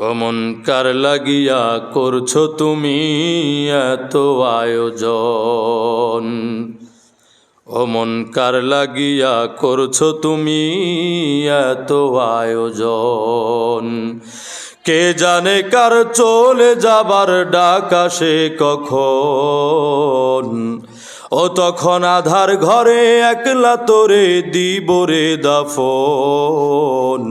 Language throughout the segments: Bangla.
অমন কার লাগিয়া করছ তুমি এত আয়োজন? অমন কার লাগিয়া করছ তুমি এত আয়োজন? কে জানে কার চলে যাবার ডাক আসে কখন? ও তখন আধার ঘরে একলা তোরে দিব রে দাফন।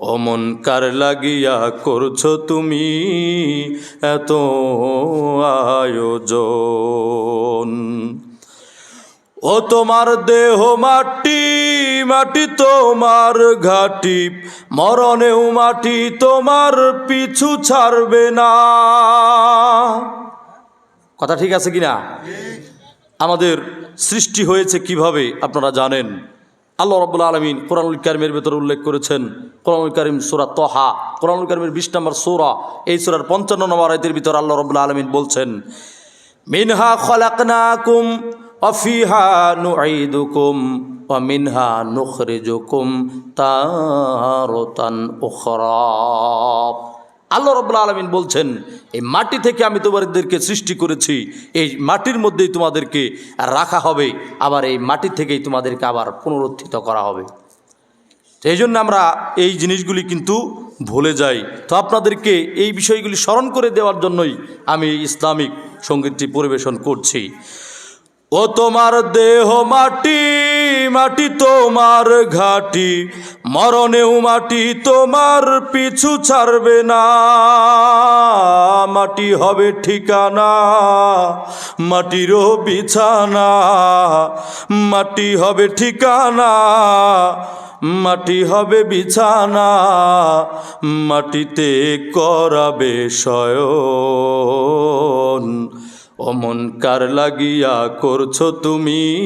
অমন কার লাগিয়া করছ তুমি এত আয়োজন? ও তোমার দেহ মাটি মাটি তোমার ঘাটি মরণেও মাটি তোমার পিছু ছাড়বে না। কথা ঠিক আছে কিনা? আমাদের সৃষ্টি হয়েছে কীভাবে আপনারা জানেন? আল্লাহ রব্বুল আলমিন কোরআনুল কারিমের ভেতরে উল্লেখ করেছেন, কোরআনুল কারিম সোরা তহা, কোরআনুল কারিমের বিশ নম্বর সোরা, এই সোরার পঞ্চান্ন নম্বর আয়তের ভিতর আল্লাহ রব্বুল আলমিন বলছেন, মিনহা খলাকনাকুম অফিহা নুঈদুকুম ওয়া মিনহা নুখরিজুকুম তারতান উখরা। আল্লাহ রব্বুল আলমিন বলছেন, এই মাটি থেকে আমি তোমাদেরকে সৃষ্টি করেছি, এই মাটির মধ্যেই তোমাদেরকে রাখা হবে, আবার এই মাটি থেকেই তোমাদেরকে আবার পুনরুত্থিত করা হবে। এই জন্য আমরা এই জিনিসগুলি কিন্তু ভুলে যাই। তো আপনাদেরকে এই বিষয়গুলি স্মরণ করে দেওয়ার জন্যই আমি ইসলামিক সঙ্গীতটি পরিবেশন করছি। ও তোমার দেহ মাটি মাটি তোমার ঘাটি, মরণেও মাটি তোমার পিছু ছাড়বে না। মাটি হবে ঠিকানা, মাটিরও বিছানা, মাটি হবে ঠিকানা, মাটি হবে বিছানা, মাটিতে করাবে শয়ন। অমন কার লাগিয়া করছ তুমি?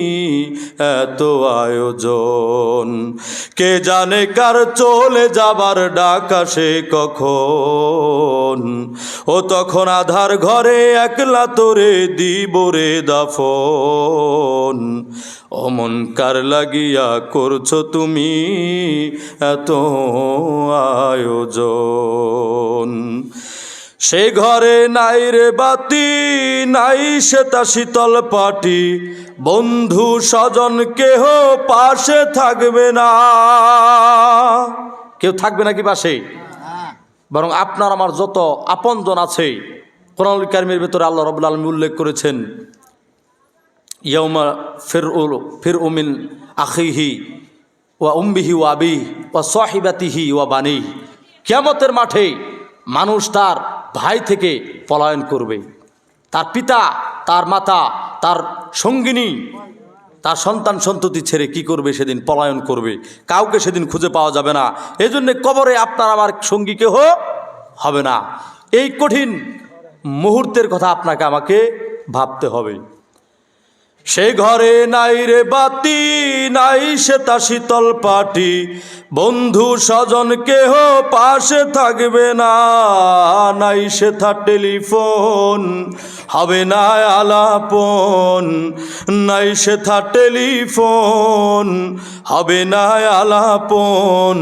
এত আয়োজন। কে জানে কার চলে যাবার ডাক আসে কখন? ও তখন আধার ঘরে একলা তোরে দিবরে দাফন। অমন কার লাগিয়া করছ তুমি? এত আয়োজন। সে ঘরে নাই রে বাতি, নাই শ্বেতা শীতল পাটি। বন্ধু স্বজন কেহ পাশে থাকবে না। কেউ থাকবে নাকি পাশে? বরং আপনার আমার যত আপনজন আছে কোরআন কারিমের ভেতরে আল্লাহ রবুল্লা আলমী উল্লেখ করেছেন ইয়মা ফির ফির উমিন আখিহি ওয়া উম্বিহি ওয়া আবি ওয়া সাহিবাতিহি ওয়া বানি কিয়ামতের মাঠে মানুষ তার ভাই থেকে পলায়ন করবে। তার পিতা, তার মাতা, তার সঙ্গিনী, তার সন্তান সন্ততি ছেড়ে কি করবে সেদিন? পলায়ন করবে। কাউকে সেদিন খুঁজে পাওয়া যাবে না। এই জন্যে কবরে আপনার আমার সঙ্গী কেহ হবে না। এই কঠিন মুহূর্তের কথা আপনাকে আমাকে ভাবতে হবে। সে ঘরে নাই রে বাতি, নাই সে তা শীতল পাটি। বন্ধু স্বজন কেহ পাশে থাকবে না, নাই সে থা টেলিফোন, হবে না আলাপন। নাই সে থা টেলিফোন, হবে না আলাপন।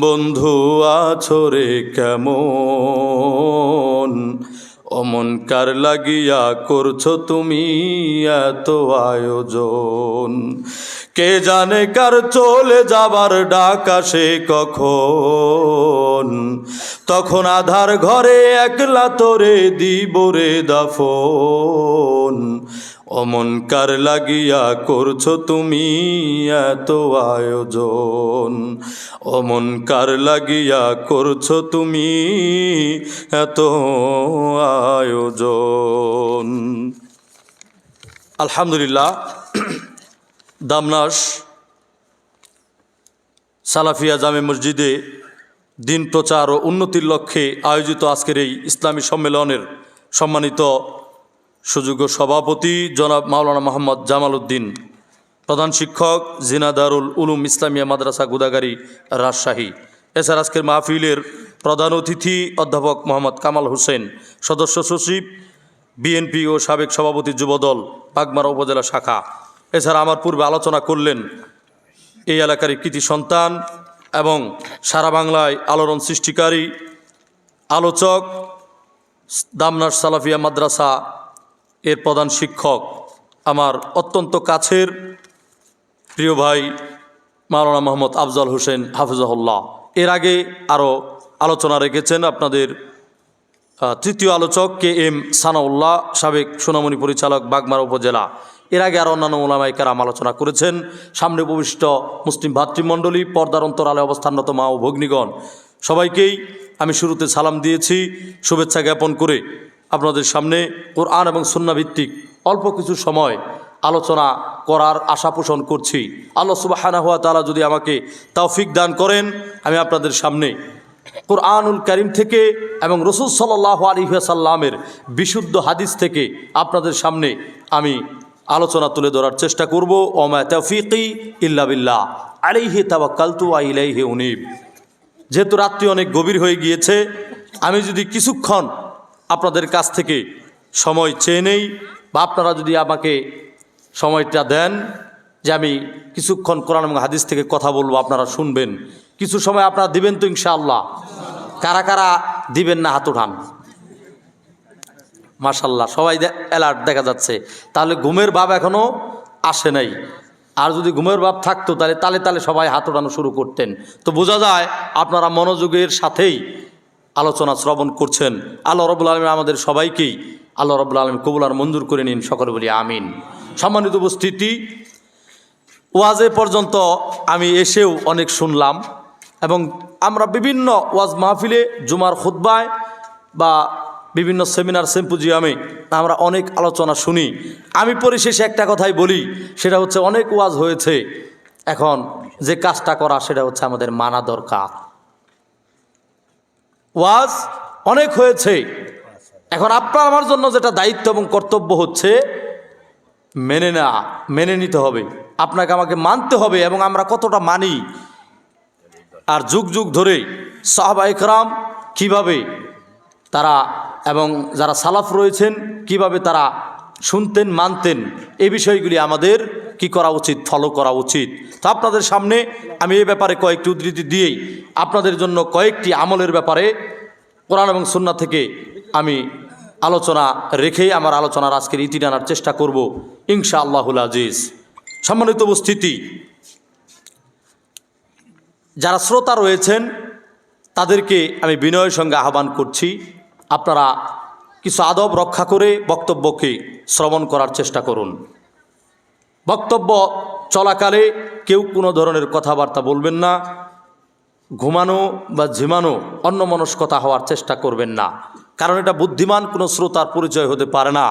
বন্ধু আছরে কেমন? অমন কার লাগিয়া করছ তুমি এত আয়োজন। কে জানে কার চলে যাবার ডাক আসে কখন। তখন আধার ঘরে একলা তোরে দিবরে দাফন। অমন কার লাগিয়া করছ তুমি এত আয়োজন। অমন কার লাগিয়া করছ তুমি এত আয়োজন। আলহামদুলিল্লাহ দামনাস সালাফিয়া জামে মসজিদে দিন প্রচার ও উন্নতির লক্ষ্যে আয়োজিত আজকের এই ইসলামী সম্মেলনের সম্মানিত সুযোগ্য সভাপতি জনাব মাওলানা মোহাম্মদ জামাল উদ্দিন প্রধান শিক্ষক জিনাদারুল উলুম ইসলামিয়া মাদ্রাসা গুদাগারি রাজশাহী। এছাড়া আজকের মাহফিলের প্রধান অতিথি অধ্যাপক মোহাম্মদ কামাল হোসেন, সদস্য সচিব, বিএনপি ও সাবেক সভাপতি যুবদল পাগমারা উপজেলা শাখা। এছাড়া আমার পূর্বে আলোচনা করলেন এই এলাকার কৃতি সন্তান এবং সারা বাংলায় আলোড়ন সৃষ্টিকারী আলোচক দামনার সালাফিয়া মাদ্রাসা এর প্রধান শিক্ষক আমার অত্যন্ত কাছের প্রিয় ভাই মাওলানা মোহাম্মদ আফজাল হোসেন হাফিজাহুল্লাহ। এর আগে আরও আলোচনা রেখেছেন আপনাদের তৃতীয় আলোচক কে এম সানাউল্লাহ, সাবেক সোনামণি পরিচালক বাগমারা উপজেলা। এর আগে আর অন্যান্য ওলামাই কারাম আলোচনা করেছেন। সামনে উপবিষ্ট মুসলিম ভাতৃমণ্ডলী, পর্দার অন্তরালে অবস্থানরত মা ও ভগ্নিগণ। সবাইকেই আমি শুরুতে সালাম দিয়েছি, শুভেচ্ছা জ্ঞাপন করে। আপনাদের সামনে কোরআন এবং ভিত্তিক অল্প কিছু সময় আলোচনা করার আশা পোষণ করছি। আল্লাহ সুবাহানা হাত তালা যদি আমাকে তৌফিক দান করেন, আমি আপনাদের সামনে কোরআনুল করিম থেকে এবং রসুল সাল্লাহ আলিহাসাল্লামের বিশুদ্ধ হাদিস থেকে আপনাদের সামনে আমি আলোচনা তুলে ধরার চেষ্টা করব। ওমা তৌফিকি ইল্লা বিল্লাহ। আলাইহি তাওয়াক্কালতু ওয়া ইলাইহি উনিব। যেহেতু রাত্রি অনেক গভীর হয়ে গিয়েছে, আমি যদি কিছুক্ষণ আপনাদের কাছ থেকে সময় চেয়ে নেই বা আপনারা যদি আমাকে সময়টা দেন যে আমি কিছুক্ষণ কোরআন এবং হাদিস থেকে কথা বলব, আপনারা শুনবেন। কিছু সময় আপনারা দিবেন তো ইনশাআল্লাহ। কারা কারা দিবেন না হাত উঠান? মাশাল্লাহ সবাই অ্যালার্ট দেখা যাচ্ছে। তাহলে ঘুমের ভাব এখনও আসে নাই। আর যদি ঘুমের ভাব থাকতো, তাহলে তালে তালে সবাই হাত উঠানো শুরু করতেন। তো বোঝা যায় আপনারা মনোযোগের সাথেই আলোচনা শ্রবণ করছেন। আল্লাহ রবুল আলমী আমাদের সবাইকেই আল্লাহ রবুল আলম কবুলার মঞ্জুর করে নিন, সকলে বলি আমিন। সম্মানিত উপস্থিতি, ওয়াজে পর্যন্ত আমি এসেও অনেক শুনলাম এবং আমরা বিভিন্ন ওয়াজ মাহফিলে, জুমার খুদ্বায় বা বিভিন্ন সেমিনার, সেম্পুজিয়ামে আমরা অনেক আলোচনা শুনি। আমি পরিশেষে একটা কথাই বলি, সেটা হচ্ছে অনেক ওয়াজ হয়েছে, এখন যে কাজটা করা সেটা হচ্ছে আমাদের মানা দরকার। ওয়াজ অনেক হয়েছে। এখন আপনার আমার জন্য যেটা দায়িত্ব এবং কর্তব্য হচ্ছে, মেনে না, মেনে নিতে হবে। আপনাকে আমাকে মানতে হবে এবং আমরা কতটা মানি। আর যুগ যুগ ধরে সাহাবা ইকরাম কীভাবে তারা এবং যারা সালাফ রয়েছেন, কীভাবে তারা শুনতেন, মানতেন এই বিষয়গুলি আমাদের কি করা উচিত? ফলো করা উচিত। তো আপনাদের সামনে আমি এই ব্যাপারে কয়েকটি উদ্ধৃতি দিয়েই আপনাদের জন্য কয়েকটি আমলের ব্যাপারে কোরআন এবং সুন্না থেকে আমি আলোচনা রেখেই আমার আলোচনার আজকের ইতি টানার চেষ্টা করব ইনশা আল্লাহুল আজিজ। সম্মানিত উপস্থিতি, যারা শ্রোতা রয়েছেন, তাদেরকে আমি বিনয়ের সঙ্গে আহ্বান করছি, আপনারা কিছু আদব রক্ষা করে বক্তব্যকে শ্রবণ করার চেষ্টা করুন। বক্তব্য চলাকালে কেউ কোনো ধরনের কথাবার্তা বলবেন না, ঘুমানো বা ঝিমানো অন্যমনস্কতা হওয়ার চেষ্টা করবেন না। কারণ এটা বুদ্ধিমান কোনো শ্রোতার পরিচয় হতে পারে না।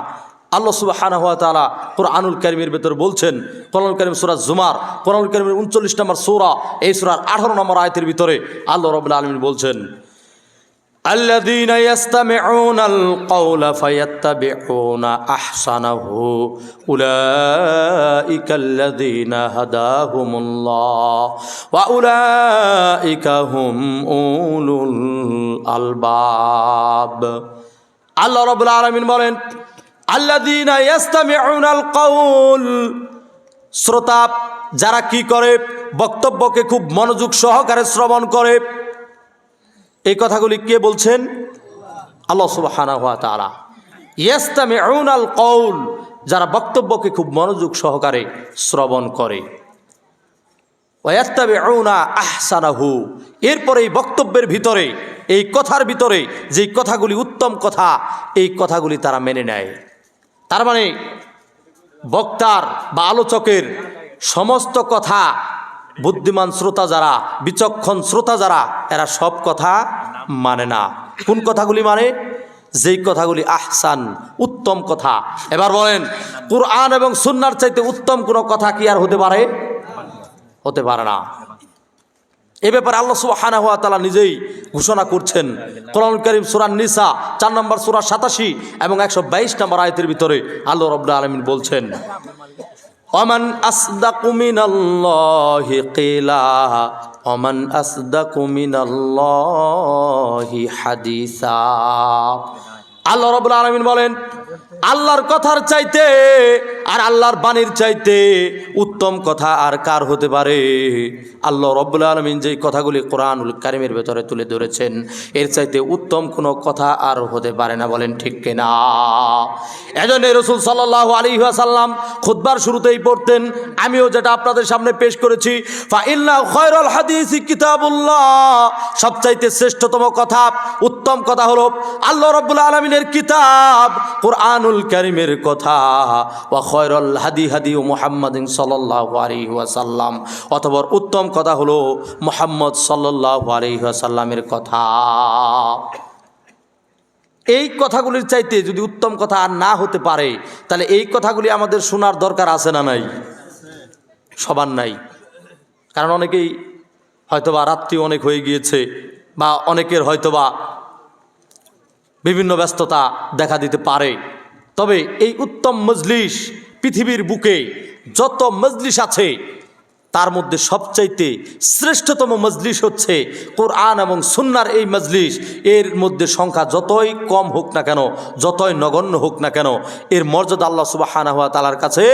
আল্লাহ সুবাহানা হাত তালা কোরআনুল করিমের ভেতর বলছেন, কোরআনুল করিম সুরা জুমার, কোরআনুল করিমের উনচল্লিশ নম্বর সুরা, এই সুরার আঠারো নম্বর আয়তের ভিতরে আল্লাহ রবুল্লা আলমিন বলছেন الذين يستمعون القول فيتبعون احسنه اولئك الذين هداهم الله واولئك هم اولو الالباب আল্লাহ রাব্বুল আলামিন বলেন আল্লাযীনা ইয়াস্তামিউনাল কাউল শ্রোতা যারা কি করে বক্তব্যকে খুব মনোযোগ সহকারে শ্রবণ করে এই কথাগুলি কে বলছেন? আল্লাহ সুবাহানা তারা কৌল যারা বক্তব্যকে খুব মনোযোগ সহকারে শ্রবণ করে। ওয়াত্তাবে আউনা আহসানাহু, এরপরে এই বক্তব্যের ভিতরে, এই কথার ভিতরে যেই কথাগুলি উত্তম কথা, এই কথাগুলি তারা মেনে নেয়। তার মানে বক্তার বা আলোচকের সমস্ত কথা বুদ্ধিমান শ্রোতা যারা, বিচক্ষণ শ্রোতা যারা, এরা সব কথা মানে না। কোন কথাগুলি মানে? যেই কথাগুলি আহসান, উত্তম কথা। এবার বলেন, কোরআন এবং সুন্নার চাইতে উত্তম কোনো কথা কি আর হতে পারে? হতে পারে না। এ ব্যাপারে আল্লাহ সুবহানা হুয়া তাআলা নিজেই ঘোষণা করছেন। কোরআন করিম সূরা নিসা, চার নম্বর সুরা সাতাশি এবং একশো বাইশ নম্বর আয়তের ভিতরে আল্লাহ রব্লা আলমিন বলছেন অমান আসদাকু মিনাল্লাহি কেলা অমান আসদাকু মিনাল্লাহি হাদিসা। আল্লাহ রব্লা আলমিন বলেন আল্লাহর কথার চাইতে আর আল্লাহর বাণীর চাইতে উত্তম কথা আর কার হতে পারে? আল্লাহ রব্বুল আলমিন যেই কথাগুলি কোরআনুল কারিমের ভেতরে তুলে ধরেছেন, এর চাইতে উত্তম কোনো কথা আর হতে পারে না, বলেন ঠিক কিনা? এজন্য রসুল সাল্লাহ আলী সাল্লাম খুদ্বার শুরুতেই পড়তেন, আমিও যেটা আপনাদের সামনে পেশ করেছি কিতাবুল্লাহ। সবচাইতে শ্রেষ্ঠতম কথা, উত্তম কথা হলো, আল্লাহ রব্বুল আলমিনের কিতাব কোরআনুল কারিমের কথা ওয়া খয়রল হাদি হাদি ও মোহাম্মদ সাল্লাহ আলী অথবা উত্তম কথা হলো মোহাম্মদ ওয়াসাল্লামের কথা। এই কথাগুলির চাইতে যদি উত্তম কথা আর না হতে পারে, তাহলে এই কথাগুলি আমাদের শোনার দরকার আছে না নাই? সবার নাই। কারণ অনেকেই হয়তোবা রাত্রি অনেক হয়ে গিয়েছে বা অনেকের হয়তোবা বিভিন্ন ব্যস্ততা দেখা দিতে পারে। তবে এই উত্তম মজলিস পৃথিবীর বুকে যত মজলিস আছে, তার মধ্যে সবচাইতে শ্রেষ্ঠতম মজলিস হচ্ছে কোরআন এবং সুন্নার এই মজলিস। এর মধ্যে সংখ্যা যতই কম হোক না কেন, যতই নগণ্য হোক না কেন, এর মর্যাদা আল্লাহ সুবাহানা হওয়া তালার কাছে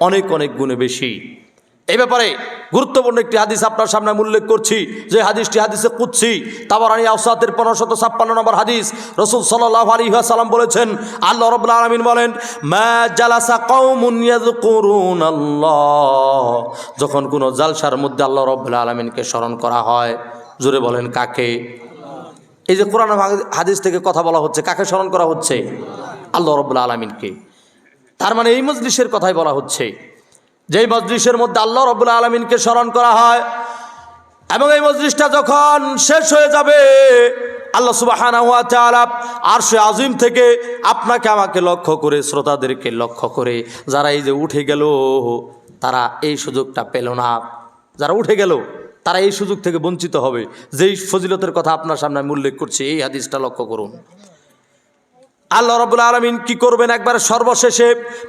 অনেক অনেক গুণে বেশি। এই ব্যাপারে গুরুত্বপূর্ণ একটি হাদিস আপনার সামনে উল্লেখ করছি। যে হাদিসটি হাদিসে কুচ্ছি তাবারানি আউসাতের পনেরোশত ছাপ্পান্ন নম্বর হাদিস। রসুল সাল্লাহ আলী সাল্লাম বলেছেন, আল্লাহ রবুল্লা আলমিন বলেন আল্লাহ যখন কোনো জালসার মধ্যে আল্লাহ রব্বুল্লা আলমিনকে স্মরণ করা হয়, জোরে বলেন, কাকে? এই যে কোরআন হাদিস থেকে কথা বলা হচ্ছে, কাকে স্মরণ করা হচ্ছে? আল্লাহ রব্বুল্লা আলমিনকে। তার মানে এই মজলিসের কথাই বলা হচ্ছে। যেই মজলিসের মধ্যে আল্লাহ রবুল্লা আলমিনকে স্মরণ করা হয় এবং এই মজলিসটা যখন শেষ হয়ে যাবে, আল্লাহ সুবাহানা আর সে আজিম থেকে আপনাকে আমাকে লক্ষ্য করে, শ্রোতাদেরকে লক্ষ্য করে, যারা এই যে উঠে গেল, তারা এই সুযোগটা পেল না। যারা উঠে গেল, তারা এই সুযোগ থেকে বঞ্চিত হবে। যেই ফজিলতের কথা আপনার সামনে আমি উল্লেখ করছি, এই হাদিসটা লক্ষ্য করুন। আল্লাহ রবুল্লা আলমিন কি করবেন একবার সর্বশেষে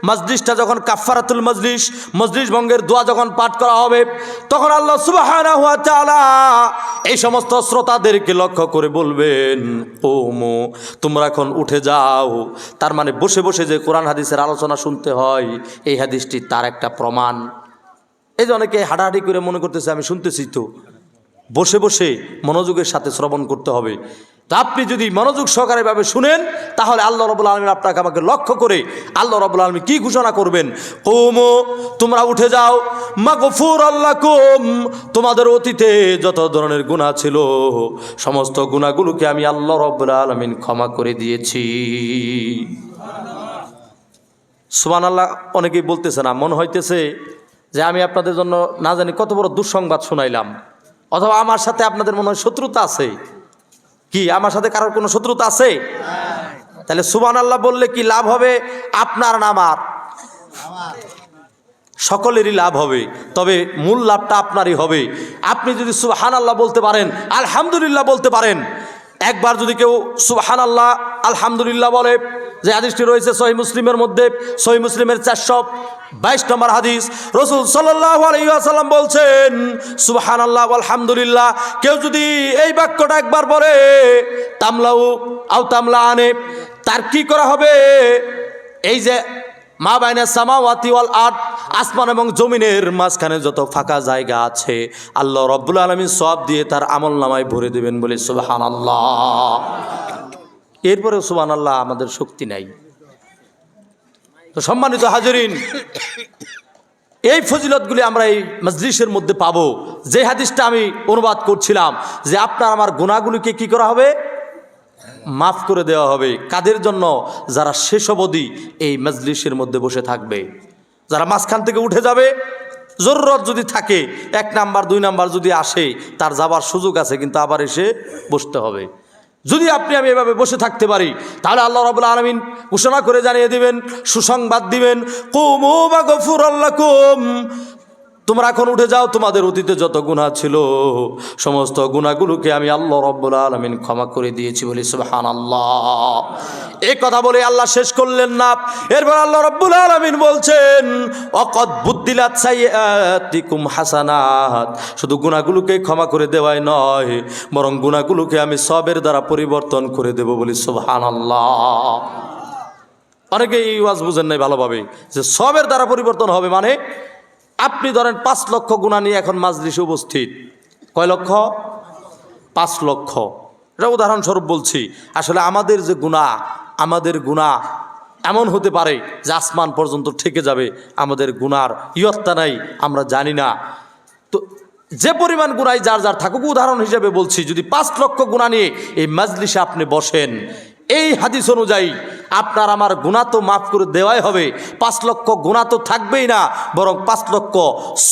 মজলিসটা যখন কাফারাতুল মজলিস মজলিস ভঙ্গের দোয়া যখন পাঠ করা হবে, তখন আল্লাহ সুবাহ এই সমস্ত শ্রোতাদেরকে লক্ষ্য করে বলবেন, ও মো, তোমরা এখন উঠে যাও। তার মানে বসে বসে যে কোরআন হাদিসের আলোচনা শুনতে হয়, এই হাদিসটি তার একটা প্রমাণ। এই যে অনেকে হাঁটাহাঁটি করে মনে করতেছে, আমি শুনতেছি তো। বসে বসে মনোযোগের সাথে শ্রবণ করতে হবে। তা আপনি যদি মনোযোগ সহকারে ভাবে শুনেন, তাহলে আল্লাহ রবুল আলমিন আপনাকে আমাকে লক্ষ্য করে আল্লাহ রবুল আলমী কি ঘোষণা করবেন? কৌমো, তোমরা উঠে যাও। মা গফুর আল্লাহ কুম তোমাদের অতীতে যত ধরনের গুণা ছিল, সমস্ত গুণাগুলোকে আমি আল্লাহ রবুল আলমিন ক্ষমা করে দিয়েছি। সুমান আল্লাহ অনেকেই বলতেছে না, মনে হইতেছে যে আমি আপনাদের জন্য না জানি কত বড় দুঃসংবাদ শোনাইলাম। অথবা আমার সাথে আপনাদের মনে হয় শত্রুতা আছে? কি, আমার সাথে কারোর কোনো শত্রুতা আছে? তাহলে সুবান আল্লাহ বললে কি লাভ হবে? আপনার না আমার। সকলেরই লাভ হবে, তবে মূল লাভটা আপনারই হবে। আপনি যদি সুবাহান আল্লাহ বলতে পারেন, আলহামদুলিল্লাহ বলতে পারেন একবার যদি কেউ সুবাহান আল্লাহ আলহামদুলিল্লাহ বলে, যে হাদিসটি রয়েছে সহি মুসলিমের মধ্যে, সহি মুসলিমের চারশো বাইশ নম্বর হাদিস, রসুল সাল্লাম বলছেন সুবাহান আল্লাহ আলহামদুলিল্লাহ কেউ যদি এই বাক্যটা একবার বলে, তামলাউ আউ তামলা আনে, তার কি করা হবে? এই যে মা বাইনা সামাওয়াতি ওয়াল আট আসমান এবং জমিনের মাঝখানে যত ফাঁকা জায়গা আছে, আল্লাহ রব্বুল আলমী সব দিয়ে তার আমল নামায় ভরে দেবেন বলে সুবাহান আল্লাহ এরপরেও সুবান আল্লাহ আমাদের শক্তি নাই। তো সম্মানিত হাজরিন, এই ফজিলতগুলি আমরা এই মজলিসের মধ্যে পাবো। যে হাদিসটা আমি অনুবাদ করছিলাম, যে আপনার আমার গুণাগুলিকে কি করা হবে? মাফ করে দেওয়া হবে। কাদের জন্য? যারা শেষ অবধি এই মজলিসের মধ্যে বসে থাকবে। যারা মাঝখান থেকে উঠে যাবে, জরুরত যদি থাকে, এক নাম্বার, দুই নাম্বার যদি আসে, তার যাবার সুযোগ আছে, কিন্তু আবার এসে বসতে হবে। যদি আপনি আমি এভাবে বসে থাকতে পারি, তাহলে আল্লাহ রাবুল আলমিন ঘোষণা করে জানিয়ে দিবেন, সুসংবাদ দিবেন, কুমু বা গফুর আল্লাহ কুম তোমরা এখন উঠে যাও, তোমাদের অতীতে যত গুণা ছিল, সমস্ত গুণাগুলোকে আমি আল্লাহ রব্বুল আলমিন ক্ষমা করে দিয়েছি বলি সুবাহান আল্লাহ এই কথা বলে আল্লাহ শেষ করলেন না। এরপর আল্লাহ রব্বুল আলমিন বলছেন অকত বুদ্দিলাত সাইয়াতিকুম হাসানাত। শুধু গুণাগুলোকে ক্ষমা করে দেওয়াই নয়, বরং গুণাগুলোকে আমি সবের দ্বারা পরিবর্তন করে দেব বলি সুবহান আল্লাহ অনেকে এই ওয়াজ বুঝেন নাই ভালোভাবে, যে সবের দ্বারা পরিবর্তন হবে মানে আপনি ধরেন পাঁচ লক্ষ গুণা নিয়ে এখন মাজলিসে উপস্থিত। কয় লক্ষ? পাঁচ লক্ষ। এটা উদাহরণস্বরূপ বলছি, আসলে আমাদের যে গুণা, আমাদের গুণা এমন হতে পারে যে আসমান পর্যন্ত ঠেকে যাবে, আমাদের গুনার ইয়ত্তা নাই, আমরা জানি না। তো যে পরিমাণ গুণাই যার যার থাকুক, উদাহরণ হিসেবে বলছি, যদি পাঁচ লক্ষ গুণা নিয়ে এই মাজলিসে আপনি বসেন এই হাদিস অনুযায়ী আপনার আমার গুণা তো মাফ করে দেওয়াই হবে। পাঁচ লক্ষ গুণা তো থাকবেই না, বরং পাঁচ লক্ষ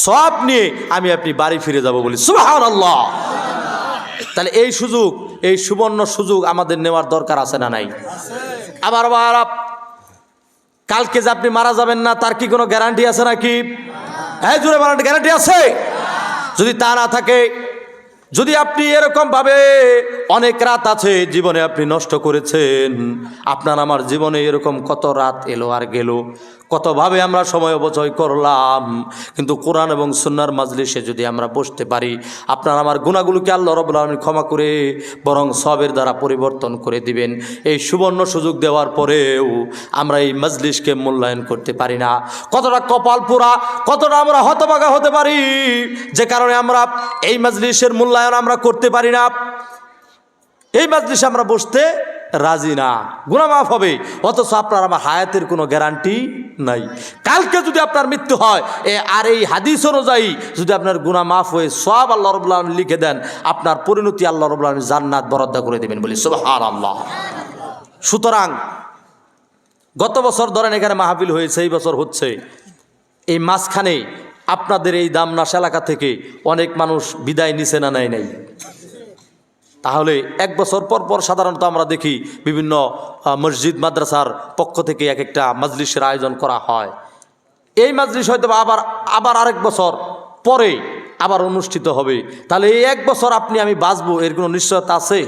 সব নিয়ে আমি আপনি বাড়ি ফিরে যাব বলি। সুবাহান আল্লাহ তাহলে এই সুযোগ, এই সুবর্ণ সুযোগ আমাদের নেওয়ার দরকার আছে না নাই? আবার আবার কালকে যে আপনি মারা যাবেন না, তার কি কোনো গ্যারান্টি আছে নাকি? হ্যাঁ জুড়ে মারার গ্যারান্টি আছে? যদি তা না থাকে যদি আপনি এরকম ভাবে অনেক রাত আছে জীবনে আপনি নষ্ট করেছেন, আপনার আমার জীবনে এরকম কত রাত এলো আর গেল? কতভাবে আমরা সময় অপচয় করলাম? কিন্তু কোরআন এবং সুন্নার মাজলিসে যদি আমরা বসতে পারি, আপনার আমার গুণাগুলোকে আল্লাহ রব আলমী ক্ষমা করে বরং সবের দ্বারা পরিবর্তন করে দিবেন। এই সুবর্ণ সুযোগ দেওয়ার পরেও আমরা এই মজলিসকে মূল্যায়ন করতে পারি না। কতটা কপাল পোড়া, কতটা আমরা হতবাগা হতে পারি, যে কারণে আমরা এই মজলিসের মূল্যায়ন আমরা করতে পারি না। এই মাজলিসে আমরা বসতে রাজি না। গুণামাফ হবে, অথচ আপনার আমার হায়াতের কোনো গ্যারান্টি নাই। কালকে যদি আপনার মৃত্যু হয়, এ আর এই হাদিস অনুযায়ী যদি আপনার গুণা মাফ হয়ে সব আল্লাহ রবুল্লাহ লিখে দেন, আপনার পরিণতি আল্লাহ রবুল্লাহ জান্নাত বরাদ্দ করে দেবেন বলি সুবহান আল্লাহ সুতরাং গত বছর ধরেন এখানে মাহফিল হয়েছে, এই বছর হচ্ছে। এই মাঝখানে আপনাদের এই দামনাস এলাকা থেকে অনেক মানুষ বিদায় নিছে না নেয় নাই? তাহলে এক বছর পর পর সাধারণত আমরা দেখি বিভিন্ন মসজিদ, মাদ্রাসার পক্ষ থেকে এক একটা মজলিসের আয়োজন করা হয়। এই মাজলিস হয়তো আবার আবার আরেক বছর পরে আবার অনুষ্ঠিত হবে। তাহলে এই এক বছর আপনি, আমি বাঁচবো, এর কোনো নিশ্চয়তা আছে?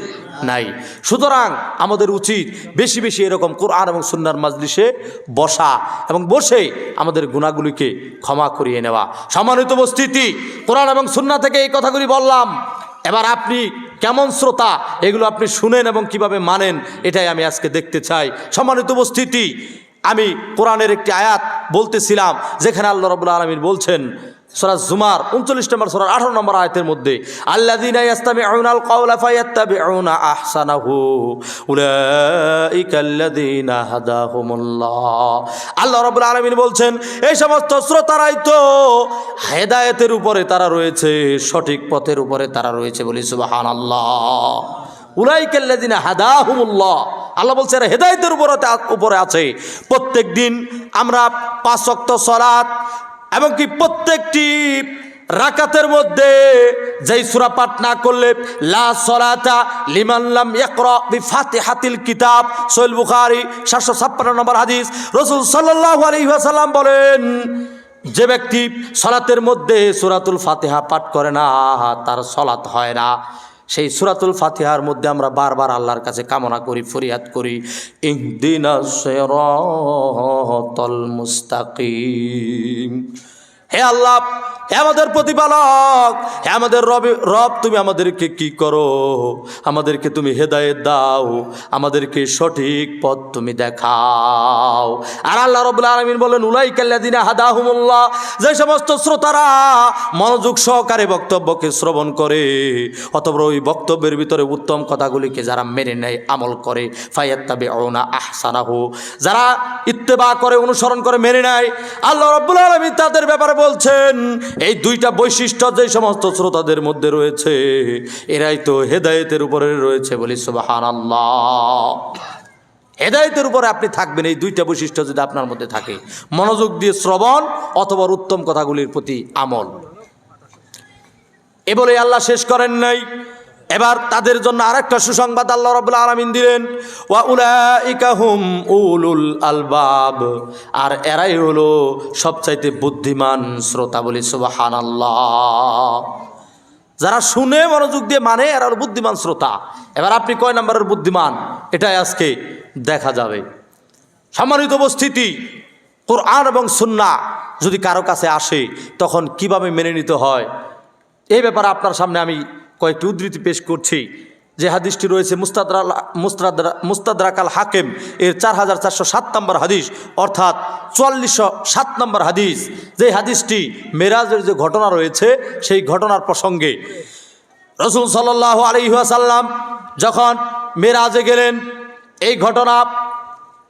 নাই। সুতরাং আমাদের উচিত বেশি বেশি এরকম কোরআন এবং সুন্নার মাজলিসে বসা এবং বসে আমাদের গুণাগুলিকে ক্ষমা করিয়ে নেওয়া। সম্মানিত উপস্থিতি, কোরআন এবং সুন্না থেকে এই কথাগুলি বললাম। এবার আপনি কেমন শ্রোতা, এগুলো আপনি শুনেন এবং কীভাবে মানেন, এটাই আমি আজকে দেখতে চাই। সম্মানিত উপস্থিতি, আমি কোরআনের একটি আয়াত বলতেছিলাম, যেখানে আল্লাহ রবুল্লা আলমিন বলছেন সোরা জুমার উনচল্লিশ নম্বর সোরার আঠারো নম্বর আয়তের মধ্যে আল্লাহ দিন আউনাল কাউলা ফায়াত্তাবি আউনা আহসানাহু উলাইকাল্লাযীনা হাদাহুমুল্লাহ। আল্লাহ রাব্বুল আলামিন বলছেন, এই সমস্ত শ্রোতারাই তো হেদায়েতের উপরে তারা রয়েছে, সঠিক পথের উপরে তারা রয়েছে বলি সুবহানাল্লাহ। উলাইকাল্লাযীনা হাদাহুমুল্লাহ। আল্লাহ বলছে এরা হেদায়েতের উপরে উপরে আছে। প্রত্যেক দিন আমরা পাঁচ ওয়াক্ত সালাত এবং কি প্রত্যেকটি রাকাতের মধ্যে যেই সুরা পাঠ না করলে, লা সলাতা লিমাল্লাম ইয়াকরা বিফাতিহাতিল কিতাব সোহেল বুখারী, সাতশো ছাপ্পান্ন নম্বর হাদিস। রসুল সাল্লাল্লাহু আলাইহি ওয়াসাল্লাম বলেন, যে ব্যক্তি সলাতের মধ্যে সুরাতুল ফাতিহা পাঠ করে না, তার সলাত হয় না। সেই সুরাতুল ফাতিহার মধ্যে আমরা বারবার আল্লাহর কাছে কামনা করি, ফরিয়াদ করি, ইহদিন মুস্তাকিম। হে আল্লাহ আমাদের প্রতিপালক আমাদের রব রব, তুমি আমাদেরকে কি করো? আমাদেরকে তুমি হেদায়েত দাও, আমাদেরকে সঠিক পথ তুমি দেখাও। আর আল্লাহ রবুল্লা আলমিন বলেন উলাই কাল্লাদিনা হাদাহুমুল্লাহ, যে সমস্ত শ্রোতারা মনোযোগ সহকারে বক্তব্যকে শ্রবণ করে অথবা ওই বক্তব্যের ভিতরে উত্তম কথাগুলিকে যারা মেনে নেয়, আমল করে ফায়াত্তাবে অনা আহসানাহু, যারা ইত্তেবা করে, অনুসরণ করে, মেনে নেয়, আল্লাহ রব্বুল আলমী তাদের ব্যাপারে বলছেন এই দুইটা বৈশিষ্ট্য যে সমস্ত শ্রোতাদের মধ্যে রয়েছে, এরাই তো হেদায়েতের উপরে রয়েছে বলি সুবাহান আল্লাহ হেদায়েতের উপরে আপনি থাকবেন, এই দুইটা বৈশিষ্ট্য যদি আপনার মধ্যে থাকে, মনোযোগ দিয়ে শ্রবণ অথবা উত্তম কথাগুলির প্রতি আমল। এ বলে আল্লাহ শেষ করেন নাই। এবার তাদের জন্য আরেকটা সুসংবাদ আল্লাহ রবুল্লা আলমিন দিলেন, ওয়া উলাইকা হুম উলুল আলবাব। আর এরাই হলো সবচাইতে বুদ্ধিমান শ্রোতা বলি সুবাহান আল্লাহ যারা শুনে মনোযোগ দিয়ে মানে এরা হলো বুদ্ধিমান শ্রোতা। এবার আপনি কয় নম্বরের বুদ্ধিমান? এটাই আজকে দেখা যাবে। সম্মানিত উপস্থিতি, কোরআন এবং সুন্না যদি কারও কাছে আসে, তখন কীভাবে মেনে নিতে হয়? এই ব্যাপারে আপনার সামনে আমি কয়েকটি উদ্ধৃতি পেশ করছি। যে হাদিসটি রয়েছে মুস্তাদরা মুস্তাদরা মুস্তাদরাকাল হাকেম, এর চার হাজার চারশো সাত নম্বর হাদিস, অর্থাৎ চুয়াল্লিশশো সাত নম্বর হাদিস। যে হাদিসটি মেরাজের যে ঘটনা রয়েছে, সেই ঘটনার প্রসঙ্গে রসুল সাল্লাহ আলহিহাসাল্লাম যখন মেরাজে গেলেন, এই ঘটনা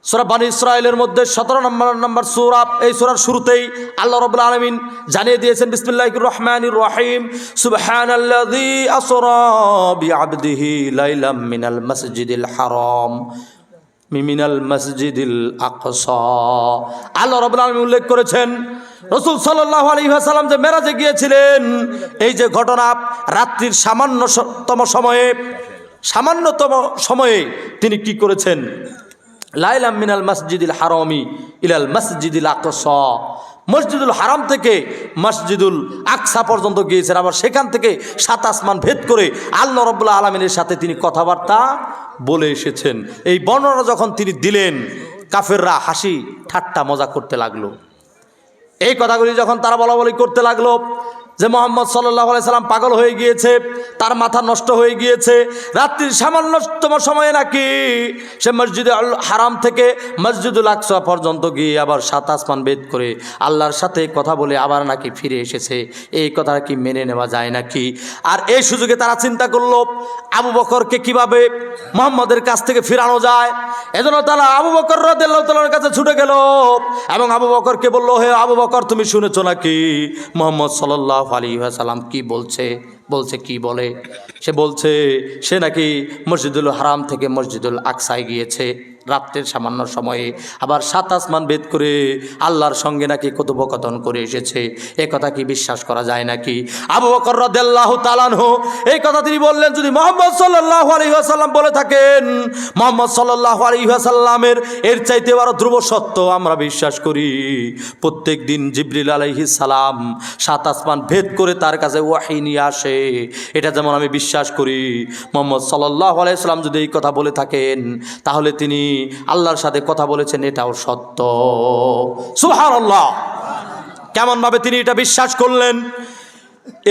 সুরা বানী ইসরায়েলের মধ্যে সতেরো নম্বর নম্বর সুরা, এই সুরার শুরুতেই আল্লাহ রবুল আলমিন জানিয়ে দিয়েছেন বিসমিল্লাহ রহমান রহিম সুবহান আবদিহি লাইলাম মিনাল মসজিদিল হারম মিমিনাল মসজিদিল আকসা। আল্লাহ রবুল আলমী উল্লেখ করেছেন, রসুল সাল্লাহ আলী সাল্লাম যে মেরাজে গিয়েছিলেন, এই যে ঘটনা রাত্রির সামান্যতম সময়ে সামান্যতম সময়ে তিনি কি করেছেন? লাইলাম মিনাল মসজিদুল হারমি ইলাল মসজিদুল আকস। মসজিদুল হারাম থেকে মসজিদুল আকসা পর্যন্ত গিয়েছেন। আবার সেখান থেকে সাত আসমান ভেদ করে আল্লাহ রব্বুল্লাহ আলমিনের সাথে তিনি কথাবার্তা বলে এসেছেন। এই বর্ণনা যখন তিনি দিলেন, কাফেররা হাসি, ঠাট্টা, মজা করতে লাগল। এই কথাগুলি যখন তারা বলা বলি করতে লাগল যে মোহাম্মদ সাল্লাহ সাল্লাম পাগল হয়ে গিয়েছে, তার মাথা নষ্ট হয়ে গিয়েছে, রাত্রির সামান্যতম সময়ে নাকি সে মসজিদে হারাম থেকে মসজিদুল আকসা পর্যন্ত গিয়ে আবার সাত আসমান বেদ করে আল্লাহর সাথে কথা বলে আবার নাকি ফিরে এসেছে। এই কথা কি মেনে নেওয়া যায় নাকি? আর এই সুযোগে তারা চিন্তা করল, আবু বকরকে কীভাবে মোহাম্মদের কাছ থেকে ফিরানো যায়? এজন্য তারা আবু বকর রদার কাছে ছুটে গেল এবং আবু বকরকে বলল, হে আবু বকর, তুমি শুনেছো নাকি মোহাম্মদ সাল্লাহ আলী সাল্লাম কি বলছে? বলছে কি বলে? সে বলছে, সে নাকি মসজিদুল হারাম থেকে মসজিদুল আকসায় গিয়েছে। রাত্রের সামান্য সময়ে আবার সাত আসমান ভেদ করে আল্লাহর সঙ্গে নাকি কথোপকথন করে এসেছে। এ কথা কি বিশ্বাস করা যায় নাকি? আবু বকর রদাল্লাহ তালানহ এই কথা তিনি বললেন, যদি মোহাম্মদ সাল্লাহ আলহিহাসাল্লাম বলে থাকেন, মোহাম্মদ সাল্লাহ আলহিহাসাল্লামের এর চাইতে আরও ধ্রুব সত্য আমরা বিশ্বাস করি। প্রত্যেক দিন জিবরিল আলহি সালাম সাত আসমান ভেদ করে তার কাছে ওয়াহি নিয়ে আসে। এটা যেমন আমি বিশ্বাস করি, মোহাম্মদ সাল্লাহ আলাইসাল্লাম যদি এই কথা বলে থাকেন, তাহলে তিনি আল্লাহর সাথে কথা বলেছেন, এটাও সত্য। সুহান আল্লাহ কেমনভাবে তিনি এটা বিশ্বাস করলেন?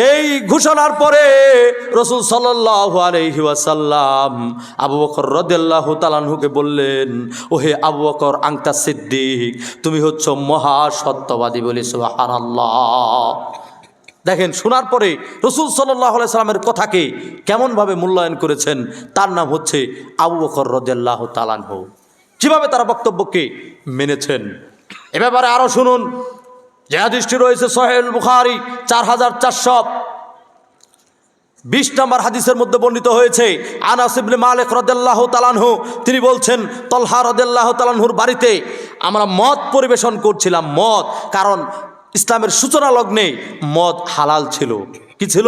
এই ঘোষণার পরে রসুল সাল্লাহ আবু বকর রদাল্লাহ বললেন, ওহে আবু বকর আংতা সিদ্দিক, তুমি হচ্ছ মহা সত্যবাদী বলি আল্লাহ দেখেন, শোনার পরে রসুল সাল্লাহ সাল্লামের কথাকে কেমনভাবে মূল্যায়ন করেছেন, তার নাম হচ্ছে আবু বকর রদাল্লাহ তালানহ কীভাবে তারা বক্তব্যকে মেনেছেন? এ ব্যাপারে আরও শুনুন। যে হাদিসটি রয়েছে সোহেল বুখারি, চার হাজার চারশো বিশ নম্বর হাদিসের মধ্যে বর্ণিত হয়েছে, আনাস ইবনে মালিক রদাল্লাহ তালানহু তিনি বলছেন, তলহা রদাল্লাহ তালানহুর বাড়িতে আমরা মদ পরিবেশন করছিলাম, মদ। কারণ ইসলামের সূচনা লগ্নে মদ হালাল ছিল। কি ছিল?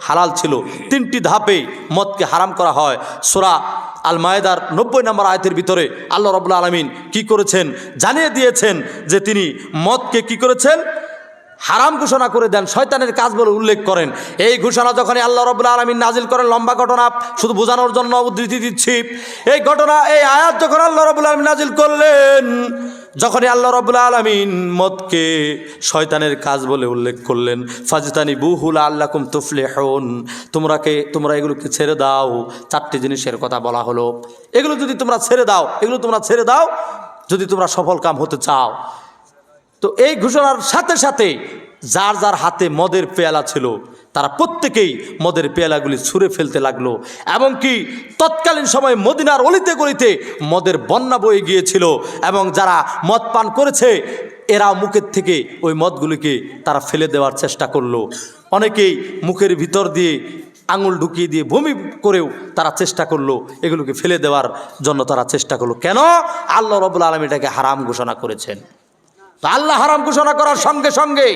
হালাল ছিল। তিনটি ধাপে মদকে হারাম করা হয়। সোরা আল মায়েদার নব্বই নম্বর আয়তের ভিতরে আল্লাহ রবুল্লা আলমিন কি করেছেন? জানিয়ে দিয়েছেন যে তিনি মদকে কি করেছেন? হারাম ঘোষণা করে দেন, শয়তানের কাজ বলে উল্লেখ করেন। এই ঘোষণা যখন আল্লাহ রবুল্লা আলমিন নাজিল করেন, লম্বা ঘটনা, শুধু বোঝানোর জন্য উদ্ধৃতি দিচ্ছি। এই ঘটনা, এই আয়াত যখন আল্লাহ রবুল্লা আলমিন নাজিল করলেন, যখনই আল্লাহ রবুল্লা আলমিন মদকে শয়তানের কাজ বলে উল্লেখ করলেন ফাজতানি বুহুল আল্লাকুম তুফলে হন তোমরাকে তোমরা এগুলোকে ছেড়ে দাও। চারটি জিনিসের কথা বলা হলো। এগুলো যদি তোমরা ছেড়ে দাও, এগুলো তোমরা ছেড়ে দাও, যদি তোমরা সফল কাম হতে চাও। তো এই ঘোষণার সাথে সাথে যার যার হাতে মদের পেয়ালা ছিল, তারা প্রত্যেকেই মদের পেয়ালাগুলি ছুঁড়ে ফেলতে লাগল। এমনকি তৎকালীন সময় মদিনার অলিতে গলিতে মদের বন্যা বয়ে গিয়েছিল এবং যারা মদ পান করেছে, এরা মুখের থেকে ওই মদগুলিকে তারা ফেলে দেওয়ার চেষ্টা করল। অনেকেই মুখের ভিতর দিয়ে আঙুল ঢুকিয়ে দিয়ে বমি করেও তারা চেষ্টা করল, এগুলোকে ফেলে দেওয়ার জন্য তারা চেষ্টা করল। কেন? আল্লাহ রবুল আলম এটাকে হারাম ঘোষণা করেছেন। তো আল্লাহ হারাম ঘোষণা করার সঙ্গে সঙ্গে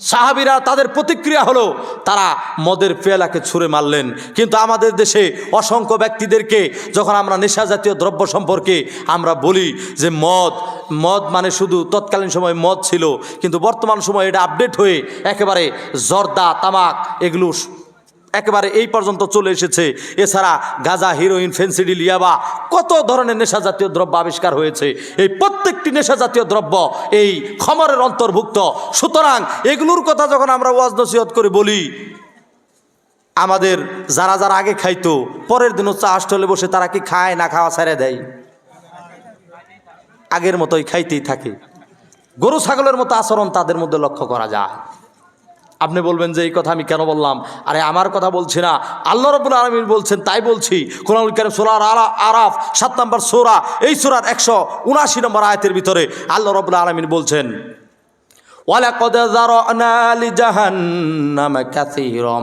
সাহাবিরা তাদের প্রতিক্রিয়া হলো, তারা মদের পেয়ালাকে ছুঁড়ে মারলেন। কিন্তু আমাদের দেশে অসংখ্য ব্যক্তিদেরকে, যখন আমরা নেশা জাতীয় দ্রব্য সম্পর্কে আমরা বলি যে মদ মদ মানে শুধু তৎকালীন সময় মদ ছিল, কিন্তু বর্তমান সময়ে এটা আপডেট হয়ে একেবারে জর্দা, তামাক, এগুলো একেবারে এই পর্যন্ত চলে এসেছে। এছাড়া গাজা, হিরোইন ফেন্সিডিল ইয়াবা কত ধরনের নেশা জাতীয় দ্রব্য আবিষ্কার হয়েছে। এই প্রত্যেকটি নেশা জাতীয় দ্রব্য এই খমরের অন্তর্ভুক্ত। সুতরাং এগুলোর কথা যখন আমরা ওয়াজ নসিহত করে বলি, আমাদের যারা যারা আগে খাইতো, পরের দিনও চা আসলে বসে তারা কি খায় না খাওয়া ছেড়ে দেয়? আগের মতোই খাইতেই থাকে। গরু, ছাগলের মতো আচরণ তাদের মধ্যে লক্ষ্য করা যায়। আপনি বলবেন যে এই কথা আমি কেন বললাম আরে আমার কথা বলছি না আল্লাহ রবুল আলমিন বলছেন তাই বলছি কোরআন কেন সোলার আলা আরাফ সাত নম্বর সোরা এই সোরার একশো উনাশি নম্বর আয়তের ভিতরে আল্লাহ রবুল আলমিন বলছেন ولقد ذرأنا لجهنم كثيرا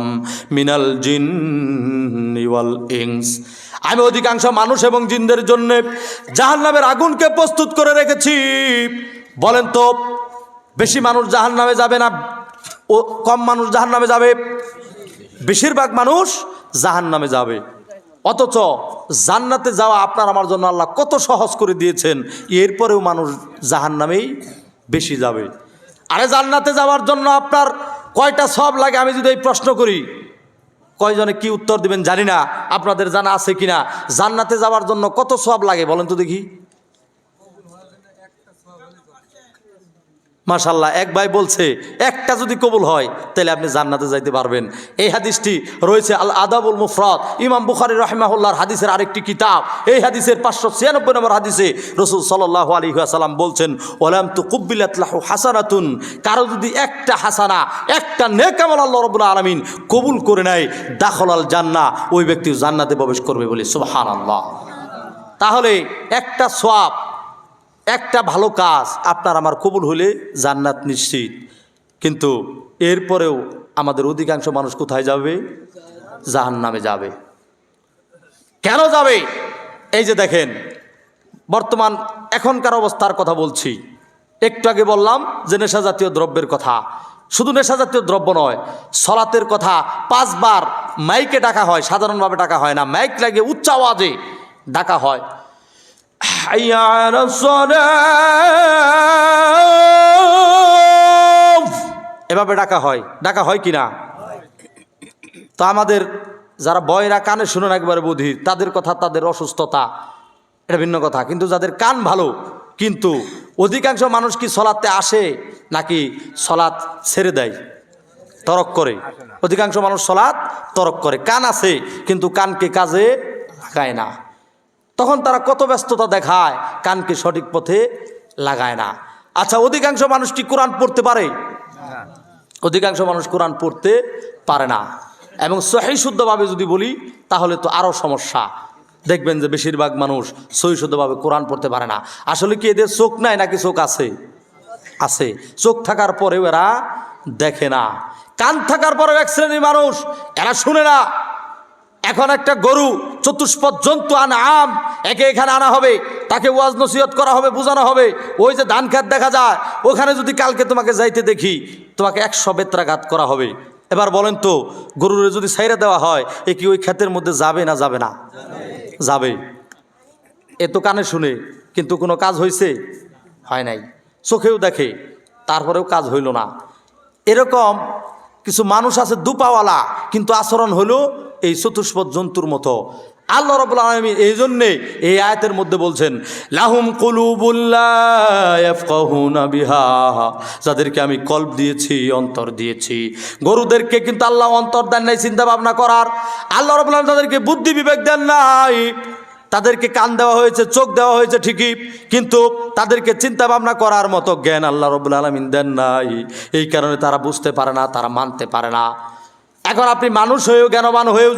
من الجن والإنس আমি অধিকাংশ মানুষ এবং জিনদের জন্য জাহান্নামের আগুনকে প্রস্তুত করে রেখেছি বলেন তো বেশি মানুষ জাহান্নামে যাবে না ও কম মানুষ জাহান্নামে যাবে, বেশিরভাগ মানুষ জাহান্নামে যাবে। অথচ জান্নাতে যাওয়া আপনার আমার জন্য আল্লাহ কত সহজ করে দিয়েছেন, এরপরেও মানুষ জাহান্নামেই বেশি যাবে। আরে জান্নাতে যাওয়ার জন্য আপনার কয়টা সব লাগে আমি যদি এই প্রশ্ন করি, কয়জনে কি উত্তর দিবেন জানি না, আপনাদের জানা আছে কিনা? জান্নাতে যাওয়ার জন্য কত সব লাগে বলেন তো দেখি। মাশাল্লাহ এক ভাই বলছে, একটা যদি কবুল হয়, তাহলে আপনি জান্নাতে যাইতে পারবেন। এই হাদিসটি রয়েছে আল আদাবুল মুফরাদ, ইমাম বুখারি রহমাহুল্লাহর হাদিসের আরেকটি কিতাব। এই হাদিসের পাঁচশো ছিয়ানব্বই নম্বর হাদিসে রসুল সাল্লাহ আলী বলছেন ওলাম তু কুব্বিলাতলাহু হাসানাতুন কারও যদি একটা হাসানা, একটা নেকামল আল্লাহ রবুল্লা আলমিন কবুল করে নেয়, দাখলাল জান্না ওই ব্যক্তি জান্নাতে প্রবেশ করবে বলে সুবহান আল্লাহ তাহলে একটা সোয়াব একটা ভালো কাজ আপনার আমার কবুল হলে জান্নাত নিশ্চিত। কিন্তু এরপরেও আমাদের অধিকাংশ মানুষ কোথায় যাবে? জাহান নামে যাবে। কেন যাবে? এই যে দেখেন, বর্তমান এখনকার অবস্থার কথা বলছি। একটু আগে বললাম যে নেশা জাতীয় দ্রব্যের কথা। শুধু নেশা জাতীয় দ্রব্য নয়, সলাতের কথা পাঁচবার মাইকে ডাকা হয়, সাধারণভাবে ডাকা হয় না। মাইক লাগে উচ্চ আওয়াজে ডাকা হয়। حي على الصلاة এভাবে ডাকা হয় ডাকা হয় কি না তো আমাদের যারা বয়রা কানে শুনে না একবারে বুধি তাদের কথা তাদের অসুস্থতা এটা ভিন্ন কথা কিন্তু যাদের কান ভালো কিন্তু অধিকাংশ মানুষ কি সলাতে আসে নাকি সলাৎ ছেড়ে দেয় তরক করে অধিকাংশ মানুষ সলাৎ তরক করে কান আছে কিন্তু কানকে কাজে লাগায় না তখন তারা কত ব্যস্ততা দেখায় কানকে সঠিক পথে লাগায় না। আচ্ছা অধিকাংশ মানুষ কি কোরআন পড়তে পারে? অধিকাংশ মানুষ কোরআন পড়তে পারে না। এবং সহি শুদ্ধভাবে যদি বলি, তাহলে তো আরও সমস্যা। দেখবেন যে বেশিরভাগ মানুষ সহি শুদ্ধভাবে কোরআন পড়তে পারে না। আসলে কি এদের চোখ নাই নাকি চোখ আছে? আছে। চোখ থাকার পরেও এরা দেখে না। কান থাকার পরেও এক শ্রেণির মানুষ, এরা শুনে না। এখন একটা গরু চতুষ্পদ জন্তু আন আম একে এখানে আনা হবে, তাকে ওয়াজ নসিহত করা হবে, বোঝানো হবে। ওই যে ধান খাত দেখা যায়, ওখানে যদি কালকে তোমাকে যাইতে দেখি, তোমাকে একশো বেত্রাঘাত করা হবে। এবার বলেন তো, গরুরে যদি সাইরা দেওয়া হয়, এ কি ওই ক্ষেতের মধ্যে যাবে না যাবে না? যাবে। এ তো কানে শুনে, কিন্তু কোনো কাজ হয়েছে হয় নাই। চোখেও দেখে, তারপরেও কাজ হইল না। এরকম কিছু মানুষ আছে দুপাওয়ালা, কিন্তু আচরণ হলো এই চতুষ্পদ জন্তুর মতো। আল্লাহ রবুল আলমী এই জন্যে এই আয়াতের মধ্যে বলছেন, লাহুম বিহা। যাদেরকে আমি কল্প দিয়েছি, অন্তর দিয়েছি। গরুদেরকে কিন্তু আল্লাহ অন্তর দেন নাই চিন্তা ভাবনা করার। আল্লাহ রবুল তাদেরকে বুদ্ধি বিবেক দেন নাই। তাদেরকে কান দেওয়া হয়েছে, চোখ দেওয়া হয়েছে ঠিকই, কিন্তু তাদেরকে চিন্তা ভাবনা করার মতো জ্ঞান আল্লাহ রবুল আলমিন দেন নাই। এই কারণে তারা বুঝতে পারে না, তারা মানতে পারে না। এখন আপনি মানুষ হয়েও জ্ঞানবান হয়েও